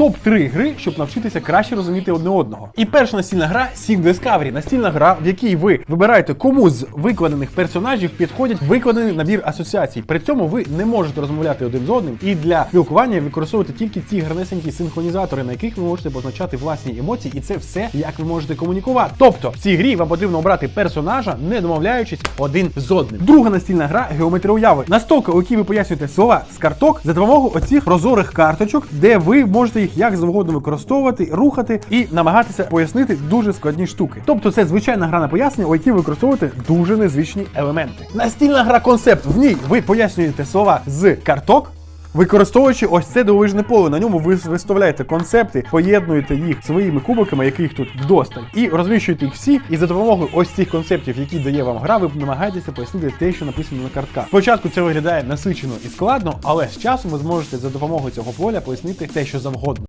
топ-3 гри, щоб навчитися краще розуміти одне одного. І перша настільна гра Sim Discovery. Настільна гра, в якій ви вибираєте, кому з викладених персонажів підходять викладений набір асоціацій. При цьому ви не можете розмовляти один з одним, і для спілкування використовувати тільки ці гарнесенькі синхронізатори, на яких ви можете позначати власні емоції, і це все як ви можете комунікувати. Тобто в цій грі вам потрібно обрати персонажа, не домовляючись один з одним. Друга настільна гра геометрія уяви. Настолка, у якій ви пояснюєте слова з карток за допомогою оцих прозорих карточок, де ви можете їх як завгодно використовувати, рухати і намагатися пояснити дуже складні штуки. Тобто це звичайна гра на пояснення, у якій використовувати дуже незвичні елементи. Настільна гра концепт. В ній ви пояснюєте слова з карток. Використовуючи ось це дивовижне поле, на ньому ви виставляєте концепти, поєднуєте їх своїми кубиками, яких тут вдосталь, і розміщуєте їх всі. І за допомогою ось цих концептів, які дає вам гра, ви намагаєтеся пояснити те, що написано на картках. Спочатку це виглядає насичено і складно, але з часом ви зможете за допомогою цього поля пояснити те, що завгодно.